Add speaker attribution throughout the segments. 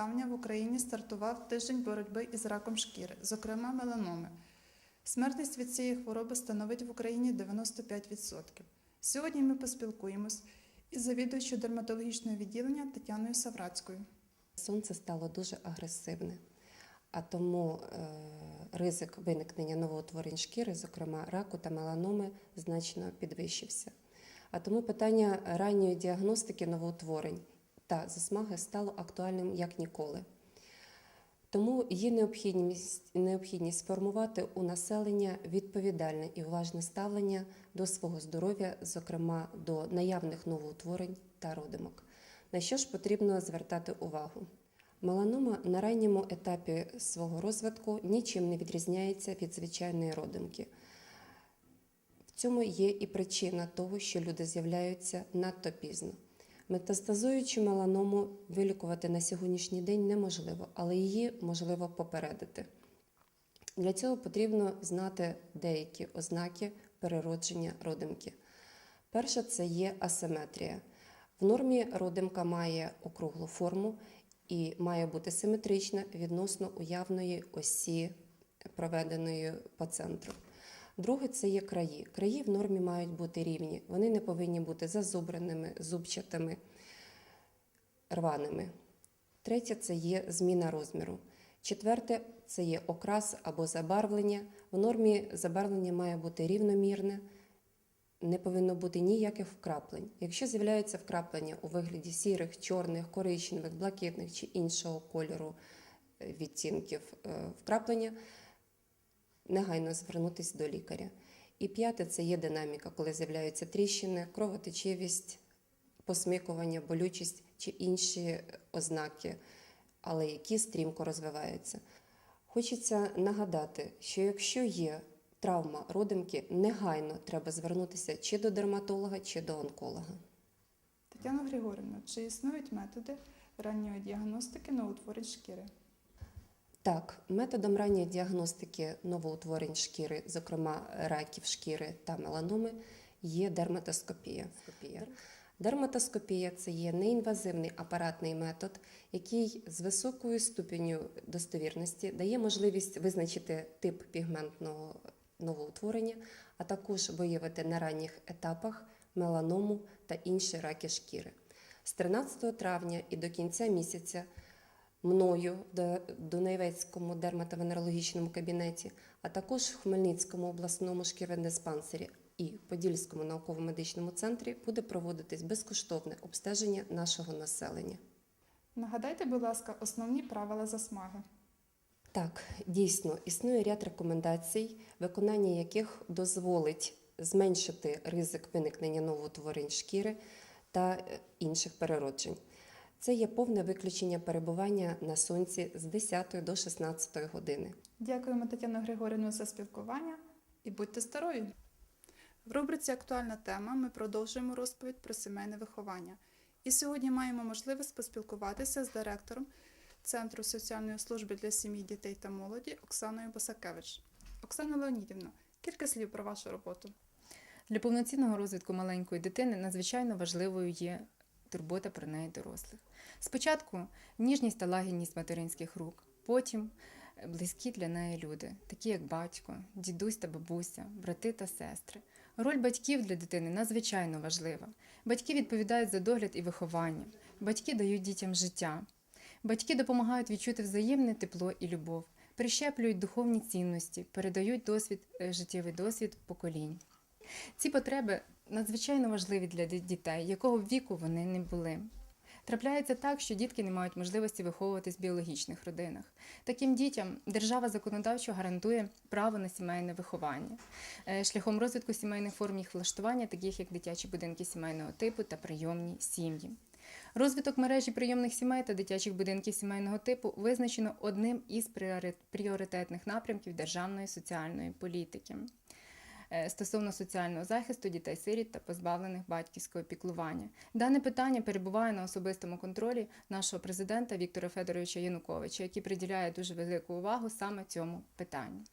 Speaker 1: 16 травня в Україні стартував тиждень боротьби із раком шкіри, зокрема меланоми. Смертність від цієї хвороби становить в Україні 95%. Сьогодні ми поспілкуємось із завідуючою дерматологічного відділення Тетяною Саврацькою.
Speaker 2: Сонце стало дуже агресивне, а тому е, ризик виникнення новоутворень шкіри, зокрема раку та меланоми, значно підвищився. А тому питання ранньої діагностики новоутворень та засмаги стало актуальним як ніколи. Тому є необхідність, необхідність сформувати у населення відповідальне і уважне ставлення до свого здоров'я, зокрема до наявних новоутворень та родимок. На що ж потрібно звертати увагу? Меланома на ранньому етапі свого розвитку нічим не відрізняється від звичайної родимки. В цьому є і причина того, що люди з'являються надто пізно. Метастазуючу меланому вилікувати на сьогоднішній день неможливо, але її можливо попередити. Для цього потрібно знати деякі ознаки переродження родимки. Перша це є асиметрія. В нормі родимка має округлу форму і має бути симетрична відносно уявної осі, проведеної по центру. Друге це є краї. Краї в нормі мають бути рівні. Вони не повинні бути зазубреними, зубчатими, рваними. Третє це є зміна розміру. Четверте це є окрас або забарвлення. В нормі забарвлення має бути рівномірне, не повинно бути ніяких вкраплень. Якщо з'являються вкраплення у вигляді сірих, чорних, коричневих, блакитних чи іншого кольору е, відтінків е, вкраплення, негайно звернутися до лікаря. І п'яте це є динаміка, коли з'являються тріщини, кровотечивість, посмикування, болючість чи інші ознаки, але які стрімко розвиваються. Хочеться нагадати, що якщо є травма родимки, негайно треба звернутися чи до дерматолога, чи до онколога.
Speaker 1: Тетяна Григорівна, чи існують методи ранньої діагностики новоутворень шкіри?
Speaker 2: Так, методом ранньої діагностики новоутворень шкіри, зокрема раків шкіри та меланоми, є дерматоскопія. Дерматоскопія це є неінвазивний апаратний метод, який з високою ступеню достовірності дає можливість визначити тип пігментного новоутворення, а також виявити на ранніх етапах меланому та інші раки шкіри. З 13 травня і до кінця місяця мною в Дунайвецькому дерматовенерологічному кабінеті, а також в Хмельницькому обласному шкіродиспансері і Подільському науково-медичному центрі буде проводитись безкоштовне обстеження нашого населення.
Speaker 1: Нагадайте, будь ласка, основні правила засмаги.
Speaker 2: Так, дійсно існує ряд рекомендацій, виконання яких дозволить зменшити ризик виникнення новоутворень шкіри та е, інших перероджень. Це є повне виключення перебування на сонці з 10 до 16 години.
Speaker 1: Дякуємо Тетяну Григорівну за спілкування і будьте здорові! В рубриці Актуальна тема ми продовжуємо розповідь про сімейне виховання. І сьогодні маємо можливість поспілкуватися з директором Центру соціальної служби для сім'ї, дітей та молоді Оксаною Босакевич. Оксана Леонідівна, кілька слів про вашу роботу.
Speaker 3: Для повноцінного розвитку маленької дитини надзвичайно важливою є турбота про неї дорослих. Спочатку ніжність та лагідність материнських рук, потім е, близькі для неї люди, такі як батько, дідусь та бабуся, брати та сестри. Роль батьків для дитини надзвичайно важлива. Батьки відповідають за догляд і виховання, батьки дають дітям життя. Батьки допомагають відчути взаємне тепло і любов, прищеплюють духовні цінності, передають досвід, е, життєвий досвід поколінь. Ці потреби надзвичайно важливі для дітей, якого б віку вони не були. Трапляється так, що дітки не мають можливості виховуватись в біологічних родинах. Таким дітям держава законодавчо гарантує право на сімейне виховання е, шляхом розвитку сімейних форм їх влаштування, таких як дитячі будинки сімейного типу та прийомні сім'ї. Розвиток мережі прийомних сімей та дитячих будинків сімейного типу визначено одним із пріоритетних напрямків державної соціальної політики стосовно соціального захисту дітей сиріт та позбавлених батьківського піклування. Дане питання перебуває на особистому контролі нашого президента Віктора Федоровича Януковича, який приділяє дуже велику увагу саме цьому питанню.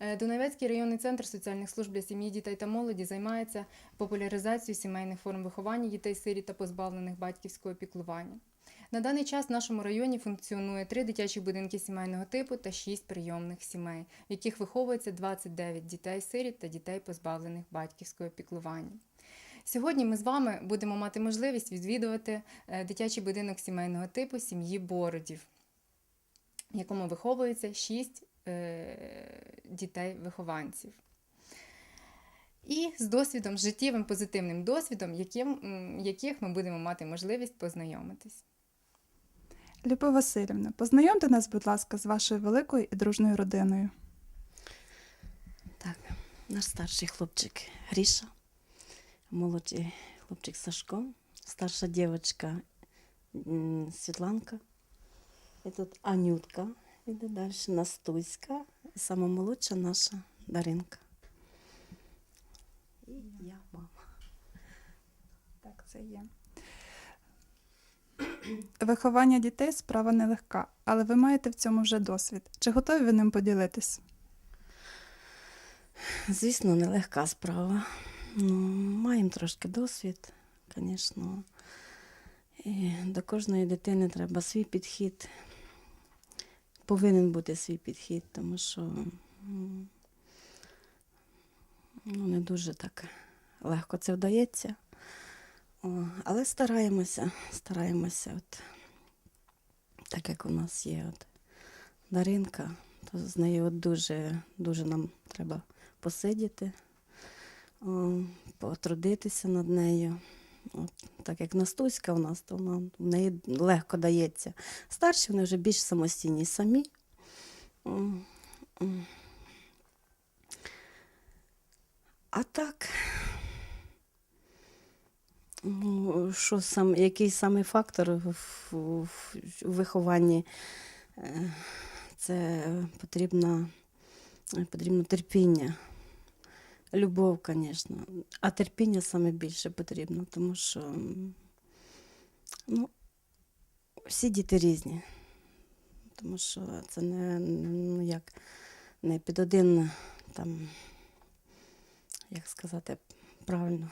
Speaker 3: Е, Дунайвецький районний центр соціальних служб для сім'ї, дітей та молоді займається популяризацією сімейних форм виховання дітей сиріт та позбавлених батьківського піклування. На даний час в нашому районі функціонує три дитячі будинки сімейного типу та шість прийомних сімей, в яких виховується 29 дітей-сиріт та дітей, позбавлених батьківського піклування. Сьогодні ми з вами будемо мати можливість відвідувати е, дитячий будинок сімейного типу сім'ї Бородів, в якому виховується шість е, дітей-вихованців. І з досвідом, з життєвим позитивним досвідом, яким, яких ми будемо мати можливість познайомитись.
Speaker 1: Любов Васильівна, познайомте нас, будь ласка, з вашою великою і дружною родиною.
Speaker 4: Так, наш старший хлопчик Гріша, молодший хлопчик Сашко, старша дівчинка Світланка, і тут Анютка, іде далі Настуська, і сама молодша наша Даринка. І я мама.
Speaker 1: Так, це є. Виховання дітей справа нелегка, але ви маєте в цьому вже досвід. Чи готові ви ним поділитись?
Speaker 4: Звісно, нелегка справа. Ну, маємо трошки досвід, звісно. І до кожної дитини треба свій підхід. Повинен бути свій підхід, тому що ну, не дуже так легко це вдається. Але стараємося, стараємося. От, так як у нас є от, Даринка, то з нею от дуже, дуже нам треба посидіти, о, потрудитися над нею. От, так як Настуська у нас, то вона, в неї легко дається. Старші вони вже більш самостійні самі. А так, ну, що сам, який саме фактор в, в, вихованні? Е, Це потрібно, потрібно терпіння. Любов, звісно. А терпіння саме більше потрібно, тому що ну, всі діти різні. Тому що це не, ну, як, не під один там, як сказати правильно.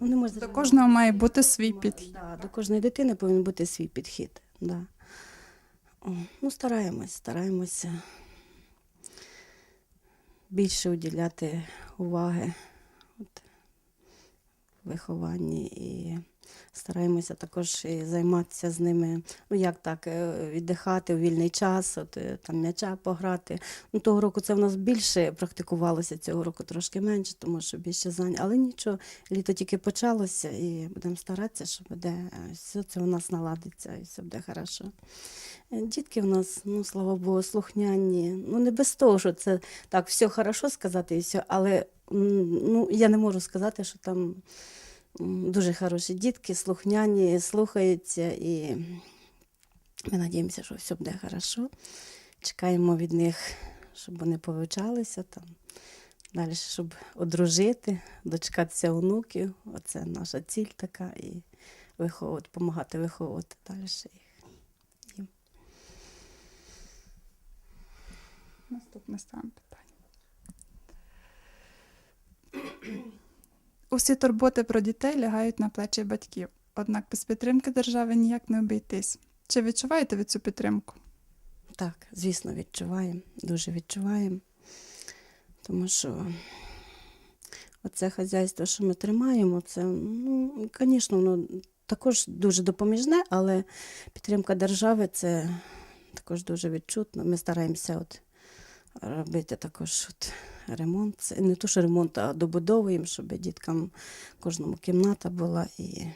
Speaker 4: Ну, не можна
Speaker 1: До кожного має бути свій підхід.
Speaker 4: Да, до кожної дитини повинен бути свій підхід. Да. Ну, стараємось, стараємося більше уділяти уваги от, вихованні і стараємося також і займатися з ними, ну як так, е, віддихати у вільний час, от, е, там м'яча пограти. Ну, того року це в нас більше практикувалося, цього року трошки менше, тому що більше занять. Але нічого, літо тільки почалося і будемо старатися, що буде е, все це у нас наладиться і все буде хорошо. Дітки в нас, ну слава Богу, слухняні. Ну не без того, що це так все хорошо сказати і все, але ну, я не можу сказати, що там дуже хороші дітки, слухняні, слухаються і ми надіємося, що все буде хорошо. Чекаємо від них, щоб вони повивчалися там. Далі, щоб одружити, дочекатися онуків. Оце наша ціль така. І виховувати, допомагати виховувати далі їх.
Speaker 1: Наступне саме питання. Усі турботи про дітей лягають на плечі батьків, однак без підтримки держави ніяк не обійтись. Чи відчуваєте ви цю підтримку?
Speaker 4: Так, звісно, відчуваємо, дуже відчуваємо. Тому що оце хазяйство, що ми тримаємо, це, ну, звісно, воно також дуже допоміжне, але підтримка держави це також дуже відчутно. Ми стараємося от робити також от ремонт. Це не то, що ремонт, а добудовуємо, щоб діткам кожному кімната була. І...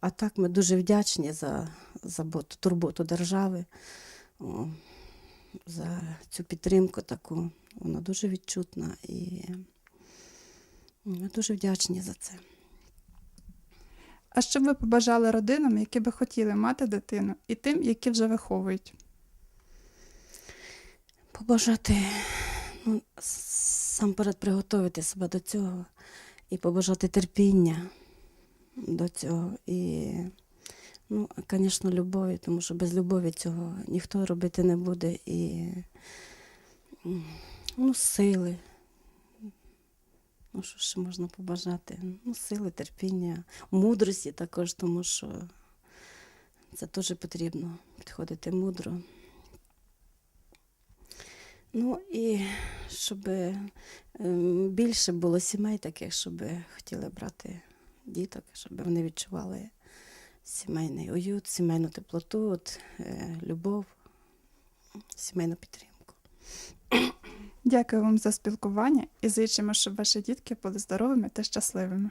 Speaker 4: А так ми дуже вдячні за заботу, турботу держави, о, за цю підтримку таку. Вона дуже відчутна і ми дуже вдячні за це.
Speaker 1: А що б ви побажали родинам, які би хотіли мати дитину, і тим, які вже виховують?
Speaker 4: Побажати ну, сам перед приготувати себе до цього і побажати терпіння до цього. І, ну, звісно, любові, тому що без любові цього ніхто робити не буде. І ну, сили. Ну, що ще можна побажати? Ну, сили, терпіння, мудрості також, тому що це теж потрібно підходити мудро. Ну і щоб ем, більше було сімей таких, щоб хотіли брати діток, щоб вони відчували сімейний уют, сімейну теплоту, от, е, любов, сімейну підтримку.
Speaker 1: Дякую вам за спілкування і зичимо, щоб ваші дітки були здоровими та щасливими.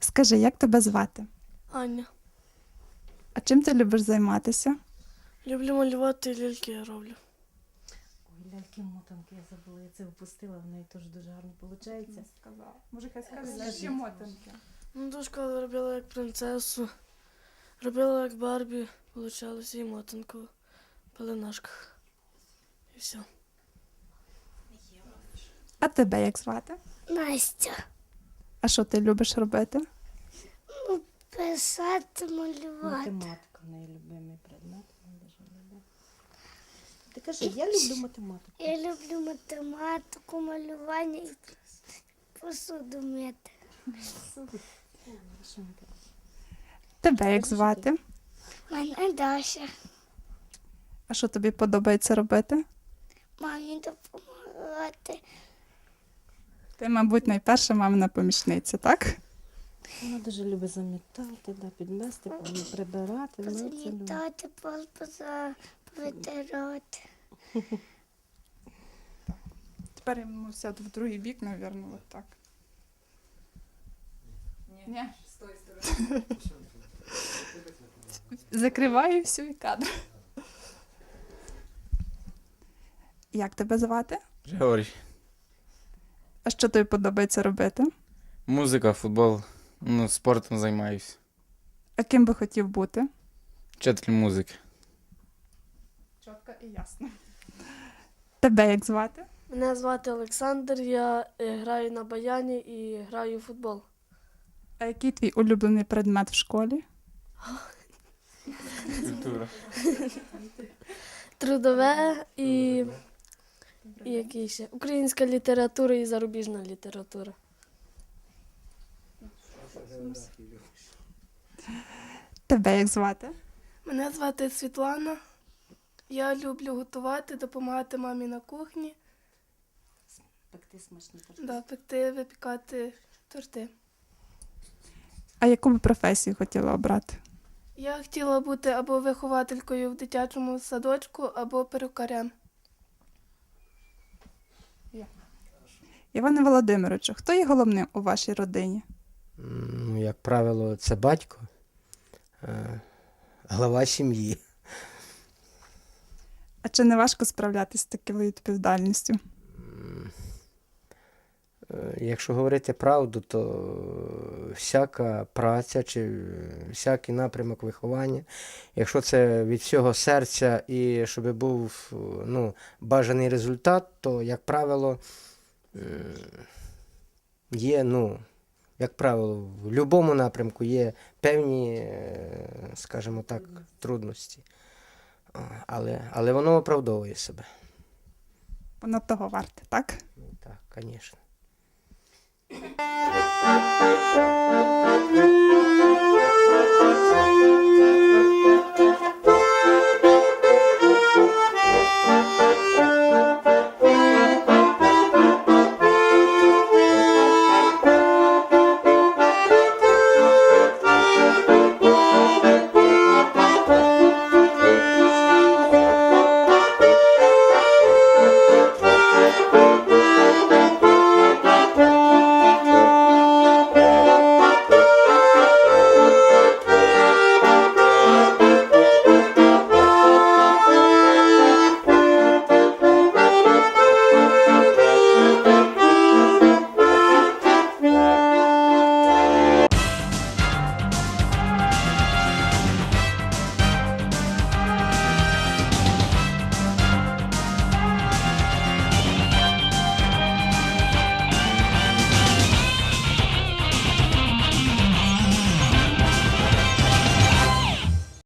Speaker 1: Скажи, як тебе звати?
Speaker 5: Аня.
Speaker 1: А чим ти любиш займатися?
Speaker 5: Люблю малювати ляльки я роблю.
Speaker 4: Ой, ляльки мотанки я забула, я це впустила, в неї теж дуже гарно виходить.
Speaker 1: Може, хай
Speaker 4: скаже, які
Speaker 1: мотанки.
Speaker 5: Ну, до школи робила як принцесу, робила як Барбі, получалося і мотанку в пеленашках. І все.
Speaker 1: А тебе як звати?
Speaker 6: Настя.
Speaker 1: А що ти любиш робити?
Speaker 6: Писати, малювати.
Speaker 4: Математика в неї любимий предмет. Ти кажи, я люблю математику.
Speaker 6: Я люблю математику, малювання і посуду мити.
Speaker 1: Тебе як звати?
Speaker 6: Мене Даша.
Speaker 1: А що тобі подобається робити?
Speaker 6: Мамі допомагати.
Speaker 1: Ти, мабуть, найперша мамина помічниця, так?
Speaker 4: Вона дуже любить замітати, да, підмести, прибирати. Ну, це любить.
Speaker 6: Позамітати, пол поза витирати.
Speaker 1: Тепер йому сяду в другий бік, мабуть, так. Ні.
Speaker 3: З тої сторони.
Speaker 1: Закриваю всю і кадр. Як тебе звати?
Speaker 7: Георгій.
Speaker 1: А що тобі подобається робити?
Speaker 7: Музика, футбол. Ну, спортом займаюся.
Speaker 1: А ким би хотів бути?
Speaker 7: Вчитель музики.
Speaker 1: Чітко і ясно. Тебе як звати?
Speaker 5: Мене звати Олександр, я е, граю на баяні і граю в футбол.
Speaker 1: А який твій улюблений предмет в школі?
Speaker 7: Культура.
Speaker 5: Трудове і, і який ще? Українська література і зарубіжна література.
Speaker 1: Тебе як звати?
Speaker 8: Мене звати Світлана. Я люблю готувати, допомагати мамі на кухні,
Speaker 4: Пекти смачні
Speaker 8: да, пекти, випікати торти.
Speaker 1: А яку би професію хотіла обрати?
Speaker 8: Я хотіла бути або вихователькою в дитячому садочку, або перукарем.
Speaker 1: Іване Володимировичу, хто є головним у вашій родині?
Speaker 9: Ну, як правило, це батько, е, глава сім'ї.
Speaker 1: А чи не важко справлятися з такою відповідальністю?
Speaker 9: Е, Якщо говорити правду, то всяка праця чи всякий напрямок виховання, якщо це від всього серця і щоб був ну, бажаний результат, то, як правило, є, ну, як правило, в будь-якому напрямку є певні, е, скажімо так, трудності. Але, але воно оправдовує себе.
Speaker 1: Воно того варте, так?
Speaker 9: Так, звісно.